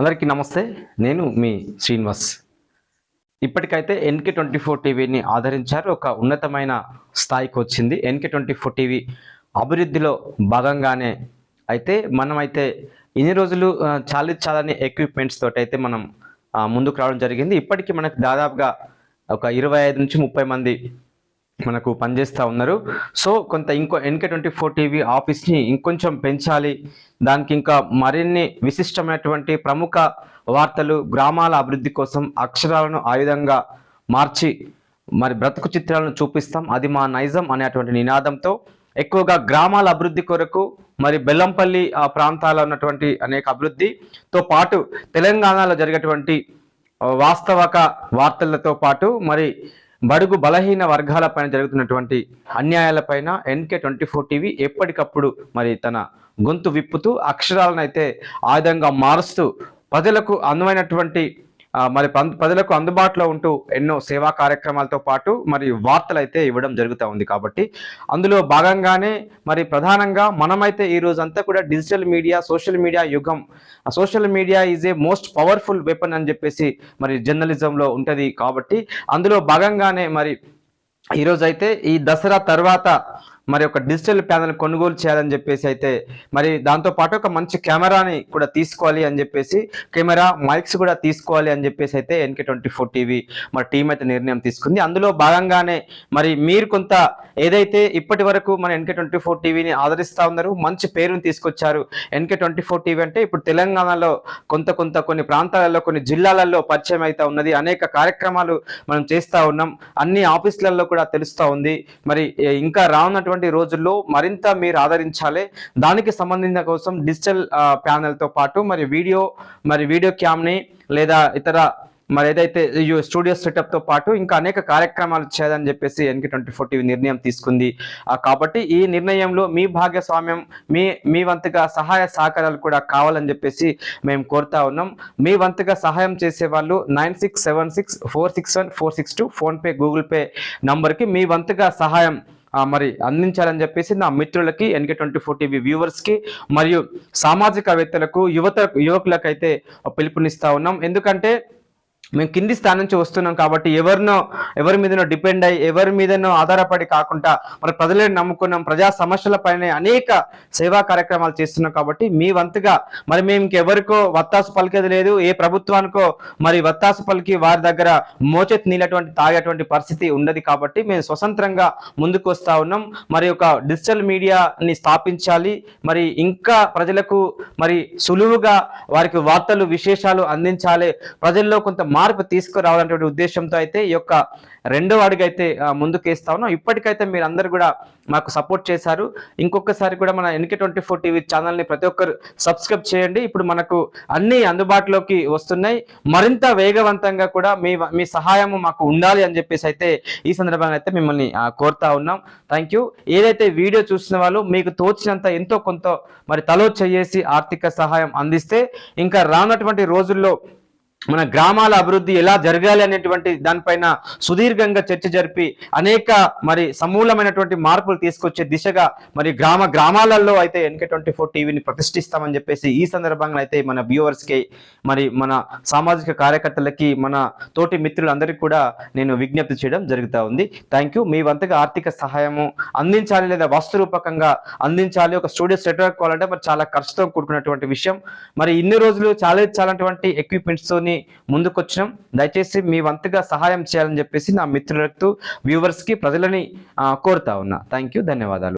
అందరికీ నమస్తే. నేను మీ శ్రీనివాస్. ఇప్పటికైతే ఎన్కే ట్వంటీ ఫోర్ టీవీని ఆదరించారు. ఒక ఉన్నతమైన స్థాయికి వచ్చింది. ఎన్కే ట్వంటీ ఫోర్ టీవీ అభివృద్ధిలో భాగంగానే అయితే మనమైతే ఇన్ని రోజులు చాలి చాలని ఎక్విప్మెంట్స్ తోటి అయితే మనం ముందుకు రావడం జరిగింది. ఇప్పటికీ మనకు దాదాపుగా ఒక ఇరవై ఐదు నుంచి ముప్పై మంది మనకు పనిచేస్తూ ఉన్నారు. సో కొంత ఇంకో ఎన్కే ట్వంటీ ఫోర్ టీవీ ఆఫీస్ని ఇంకొంచెం పెంచాలి. దానికి ఇంకా మరిన్ని విశిష్టమైనటువంటి ప్రముఖ వార్తలు గ్రామాల అభివృద్ధి కోసం అక్షరాలను ఆయుధంగా మార్చి మరి బ్రతుకు చిత్రాలను చూపిస్తాం. అది మా నైజం అనేటువంటి నినాదంతో. ఎక్కువగా గ్రామాల అభివృద్ధి కొరకు మరి బెల్లంపల్లి ఆ ప్రాంతాల్లో ఉన్నటువంటి అనేక అభివృద్ధితో పాటు తెలంగాణలో జరిగేటువంటి వాస్తవక వార్తలతో పాటు మరి బడుగు బలహీన వర్గాలపైన జరుగుతున్నటువంటి అన్యాయాలపైన ఎన్కే ట్వంటీ ఫోర్ టీవీ ఎప్పటికప్పుడు మరి తన గొంతు విప్పుతూ అక్షరాలను అయితే ఆయుధంగా మారుస్తూ ప్రజలకు అందమైనటువంటి మరి పం- ప్రజలకు అందుబాటులో ఉంటూ ఎన్నో సేవా కార్యక్రమాలతో పాటు మరి వార్తలు అయితే ఇవ్వడం జరుగుతూ ఉంది కాబట్టి అందులో భాగంగానే మరి ప్రధానంగా మనమైతే ఈ రోజంతా కూడా డిజిటల్ మీడియా సోషల్ మీడియా యుగం social media is a most powerful weapon అని చెప్పేసి మరి జర్నలిజంలో ఉంటుంది కాబట్టి అందులో భాగంగానే మరి ఈరోజైతే ఈ దసరా తర్వాత మరి ఒక డిజిటల్ ప్యానల్ కొనుగోలు చేయాలని చెప్పేసి అయితే మరి దాంతో పాటు ఒక మంచి కెమెరాని కూడా తీసుకోవాలి అని చెప్పేసి కెమెరా మైక్స్ కూడా తీసుకోవాలి అని చెప్పేసి అయితే ఎన్కే ట్వంటీ ఫోర్ టీవీ మరి టీం అయితే నిర్ణయం తీసుకుంది. అందులో భాగంగానే మరి మీరు కొంత ఏదైతే ఇప్పటి వరకు మన ఎన్కే ట్వంటీ ఫోర్ టీవీని ఆదరిస్తూ ఉన్నారు మంచి పేరుని తీసుకొచ్చారు ఎన్కే ట్వంటీ ఫోర్ టీవీ అంటే ఇప్పుడు తెలంగాణలో కొంత కొంత కొన్ని ప్రాంతాలలో కొన్ని జిల్లాలలో పరిచయం అయితే ఉన్నది. అనేక కార్యక్రమాలు మనం చేస్తూ ఉన్నాం. అన్ని ఆఫీసులలో కూడా తెలుస్తూ ఉంది. మరి ఇంకా రానున్నటువంటి రోజుల్లో మరింత మీరు ఆదరించాలి. దానికి సంబంధించిన కోసం డిజిటల్ ప్యానెల్తో పాటు మరి వీడియో మరి వీడియో క్యామ్ని లేదా ఇతర మరి ఏదైతే స్టూడియో సెటప్తో పాటు ఇంకా అనేక కార్యక్రమాలు చేయాలని చెప్పేసి ఎన్కి ట్వంటీ ఫోర్ టీవీ నిర్ణయం తీసుకుంది. కాబట్టి ఈ నిర్ణయంలో మీ భాగస్వామ్యం మీ మీ వంతుగా సహాయ సహకారాలు కూడా కావాలని చెప్పేసి మేము కోరుతా ఉన్నాం. మీ వంతుగా సహాయం చేసే వాళ్ళు nine six seven six four six one four six two PhonePe Google Pay నంబర్కి మీ వంతుగా సహాయం మరి అందించాలని చెప్పేసి నా మిత్రులకి ఎన్కే ట్వంటీ ఫోర్ టీవీ వ్యూవర్స్కి మరియు సామాజికవేత్తలకు యువత యువకులకైతే పిలుపునిస్తా ఉన్నాం. ఎందుకంటే మేము కింది స్థానం నుంచి వస్తున్నాం కాబట్టి ఎవరినో ఎవరి మీదనో డిపెండ్ అయ్యి ఎవరి మీదనో ఆధారపడి కాకుండా మరి ప్రజలను నమ్ముకున్నాం ప్రజా సమస్యలపైనే అనేక సేవా కార్యక్రమాలు చేస్తున్నాం కాబట్టి మీ వంతుగా మరి మేము ఇంకెవరికో వత్తాసు పలికేది లేదు ఏ ప్రభుత్వానికో మరి వత్తాసు పలికి వారి దగ్గర మోచెత్ నీళ్ళటువంటి తాగేటువంటి పరిస్థితి ఉండదు కాబట్టి మేము స్వతంత్రంగా ముందుకు వస్తా ఉన్నాం. మరి ఒక డిజిటల్ మీడియాని స్థాపించాలి. మరి ఇంకా ప్రజలకు మరి సులువుగా వారికి వార్తలు విశేషాలు అందించాలి. ప్రజల్లో కొంత మార్పు తీసుకురావాలనేటువంటి ఉద్దేశంతో అయితే ఈ యొక్క రెండో అడుగైతే ముందుకేస్తా ముందుకు వేస్తా ఉన్నాం. ఇప్పటికైతే మీరు అందరు కూడా మాకు సపోర్ట్ చేశారు. ఇంకొకసారి కూడా మన ఎన్కే ట్వంటీ ఫోర్ టీవీ ఛానల్ని ప్రతి ఒక్కరు సబ్స్క్రైబ్ చేయండి. ఇప్పుడు మనకు అన్ని అందుబాటులోకి వస్తున్నాయి. మరింత వేగవంతంగా కూడా మీ మీ సహాయము మాకు ఉండాలి అని చెప్పేసి అయితే ఈ సందర్భంగా అయితే మిమ్మల్ని కోరుతా ఉన్నాం. Thank you. ఏదైతే వీడియో చూసిన వాళ్ళు మీకు తోచినంత ఎంతో కొంత మరి తలో చేసి ఆర్థిక సహాయం అందిస్తే ఇంకా రానటువంటి రోజుల్లో మన గ్రామాల అభివృద్ధి ఎలా జరగాలి అనేటువంటి దానిపైన సుదీర్ఘంగా చర్చ జరిపి అనేక మరి సమూలమైనటువంటి మార్పులు తీసుకొచ్చే దిశగా మరి గ్రామ గ్రామాలలో అయితే ఎన్కే ట్వంటీ ఫోర్ టీవీని ప్రతిష్ఠిస్తామని చెప్పేసి ఈ సందర్భంగా అయితే మన వ్యూవర్స్కి మరి మన సామాజిక కార్యకర్తలకి మన తోటి మిత్రులందరికీ కూడా నేను విజ్ఞప్తి చేయడం జరుగుతూ ఉంది. థ్యాంక్ యూ మీ వంతుగా ఆర్థిక సహాయము అందించాలి లేదా వస్తు రూపకంగా అందించాలి ఒక స్టూడియో సెటప్ కావాలంటే మరి చాలా ఖర్చుతో కూడుకున్నటువంటి విషయం. మరి ఇన్ని రోజులు చాలా చాలా ఎక్విప్మెంట్స్ తోని తీసుకొని ముందుకొచ్చినాం. దయచేసి మీ వంతుగా సహాయం చేయాలని చెప్పేసి నా మిత్రులకు వ్యూవర్స్కి ప్రజలని కోరుతా ఉన్నా. థ్యాంక్ యూ ధన్యవాదాలు.